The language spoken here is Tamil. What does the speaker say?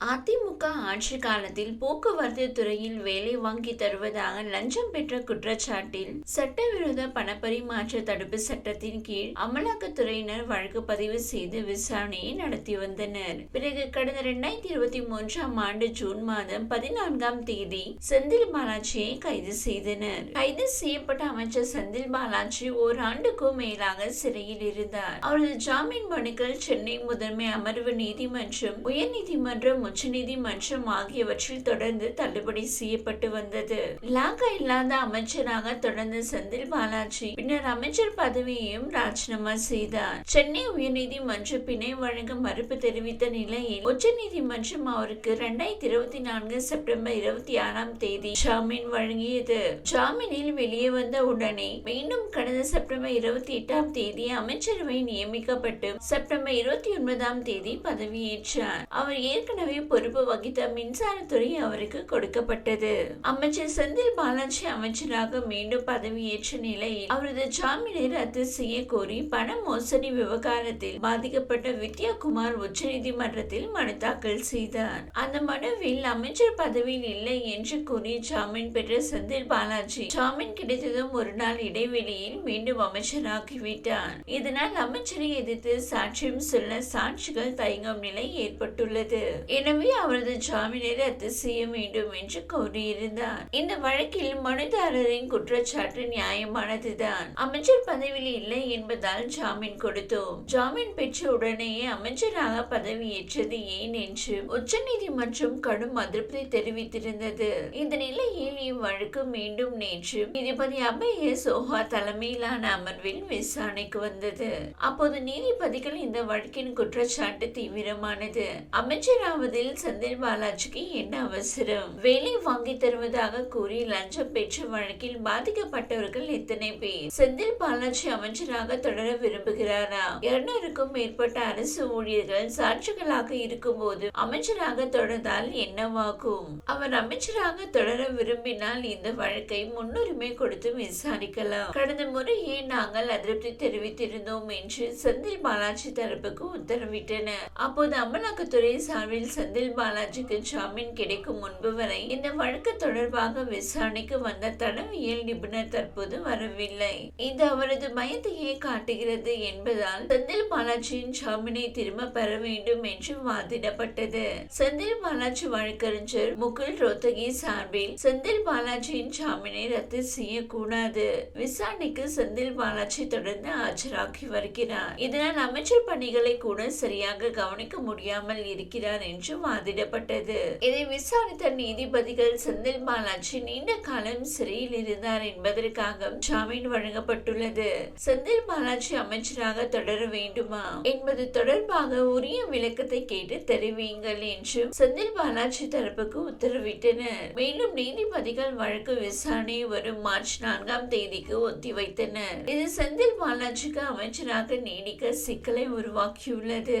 அதிமுக ஆட்சி காலத்தில் போக்குவரத்து துறையில் வேலை வாங்கி தருவதாக லஞ்சம் பெற்ற குற்றச்சாட்டில் சட்டவிரோத பணப்பரிமாற்ற தடுப்பு சட்டத்தின் கீழ் அமலாக்கத்துறையினர் வழக்கு பதிவு செய்து விசாரணையை நடத்தி வந்தனர். பிறகு கடந்த இரண்டாயிரத்தி இருபத்தி மூன்றாம் ஆண்டு ஜூன் மாதம் பதினான்காம் தேதி செந்தில் பாலாஜியை கைது செய்தனர். கைது செய்யப்பட்ட அமைச்சர் செந்தில் பாலாஜி ஓராண்டுக்கும் மேலாக சிறையில் இருந்தார். அவரது ஜாமீன் மனுக்கள் சென்னை முதன்மை அமர்வு நீதிமன்றம் உயர்நீதிமன்றம் உச்சநீதிமன்றம் ஆகியவற்றில் தொடர்ந்து தள்ளுபடி செய்யப்பட்டு வந்தது. லாகா இல்லாத அமைச்சராக தொடர்ந்து செந்தில் பாலாஜி பின்னர் அமைச்சர் பதவியையும் ராஜினாமா செய்தார். சென்னை உயர்நீதிமன்ற பிணை வழங்க மறுப்பு தெரிவித்த நிலையில் உச்சநீதிமன்றம் அவருக்கு இரண்டாயிரத்தி இருபத்தி நான்கு செப்டம்பர் இருபத்தி ஆறாம் தேதி ஜாமீன் வழங்கியது. ஜாமீனில் வெளியே வந்த உடனே மீண்டும் கடந்த செப்டம்பர் இருபத்தி எட்டாம் தேதி அமைச்சரவை நியமிக்கப்பட்டு செப்டம்பர் இருபத்தி ஒன்பதாம் தேதி பதவியேற்றார். அவர் ஏற்கனவே பொறுப்பு வகித்த மின்சாரத்துறை அவருக்கு கொடுக்கப்பட்டது. அமைச்சர் செந்தில் பாலாஜி அமைச்சராக மீண்டும் பதவியேற்ற நிலையில் அவரது ஜாமீனை ரத்து செய்ய கோரி பண மோசடி விவகாரத்தில் பாதிக்கப்பட்ட வித்யாகுமார் உச்சநீதிமன்றத்தில் மனு தாக்கல் செய்தார். அந்த மனுவில் அமைச்சர் பதவியில் இல்லை என்று கூறி ஜாமீன் பெற்ற செந்தில் பாலாஜி ஜாமீன் கிடைத்ததும் ஒரு நாள் இடைவெளியில் மீண்டும் அமைச்சராகிவிட்டார். இதனால் அமைச்சரை எதிர்த்து சாட்சியம் சொல்ல சாட்சிகள் தயங்கும் நிலை ஏற்பட்டுள்ளது. என எனவே அவரது ஜாமீனை ரத்து செய்ய வேண்டும் என்று கோரியிருந்தார் இந்த வழக்கில் மனுதாரரின் குற்றச்சாட்டு நியாயமானதுதான் அமைச்சர் பதவியில் இல்லை என்பதால் ஜாமீன் கொடுத்தோம். ஜாமீன் பெற்ற உடனேயே அமைச்சராக பதவியேற்றது ஏன் என்று உச்சநீதிமன்றம் கடும் அதிருப்தி தெரிவித்திருந்தது. இந்த நிலையில் இவ்வழக்கு மீண்டும் நேற்று நீதிபதி அபய சோஹா தலைமையிலான அமர்வில் விசாரணைக்கு வந்தது. அப்போது நீதிபதிகள் இந்த வழக்கின் குற்றச்சாட்டு தீவிரமானது. அமைச்சராவது அமைச்சராவதில் செந்தில் பாலாஜிக்கு என்ன அவசரம்? வேலை வாங்கி தருவதாக கூறி லஞ்சம் பெற்ற வழக்கில் பாதிக்கப்பட்டவர்கள் எத்தனை பேர்? செந்தில் பாலாஜி அமைச்சராக தொடர விரும்புகிறாரா? இருநூறுக்கும் மேற்பட்ட அரசு ஊழியர்கள் சாட்சிகளாக இருக்கும்போது அமைச்சராக தொடர்ந்தால் என்னவாகும்? அவர் அமைச்சராக தொடர விரும்பினால் இந்த வழக்கை முன்னுரிமை கொடுத்து விசாரிக்கலாம். கடந்த முறையே நாங்கள் அதிருப்தி தெரிவித்திருந்தோம் என்று செந்தில் பாலாஜி தரப்புக்கு உத்தரவிட்டனர். அப்போது அமலாக்கத்துறை சார்பில் செந்தில் பாலாஜிக்கு ஜாமீன் கிடைக்கும் முன்பு வரை இந்த வழக்கு தொடர்பாக விசாரணைக்கு வந்த தடவியல் நிபுணர் தற்போது வரவில்லை. இது அவரது பயத்தையே காட்டுகிறது என்பதால் செந்தில் பாலாஜியின் ஜாமீனை திரும்ப பெற வேண்டும் என்று வாதிடப்பட்டது. செந்தில் பாலாஜி வழக்கறிஞர் முகுல் ரோத்தகி சார்பில் செந்தில் பாலாஜியின் ஜாமீனை ரத்து செய்யக்கூடாது. விசாரணைக்கு செந்தில் பாலாஜி தொடர்ந்து ஆஜராகி வருகிறார். இதனால் அமைச்சர் பணிகளை கூட சரியாக கவனிக்க முடியாமல் இருக்கிறார் என்று வாதிடப்பட்டது இதை விசாரித்த நீதிபதிகள் செந்தில் பாலாஜி நீண்ட காலம் சிறையில் இருந்தார் என்பதற்காக ஜாமீன் வழங்கப்பட்டுள்ளது. செந்தில் பாலாஜி அமைச்சராக தொடர வேண்டுமா? என்பது தொடர்பாக உரிய விளக்கத்தை கேட்டு தெரிவியுங்கள் என்றும் செந்தில் பாலாஜி தரப்புக்கு உத்தரவிட்டனர். மேலும் நீதிபதிகள் வழக்கு விசாரணை வரும் மார்ச் நான்காம் தேதிக்கு ஒத்திவைத்தனர். இது செந்தில் பாலாஜிக்கு அமைச்சராக நீடிக்க சிக்கலை உருவாக்கியுள்ளது.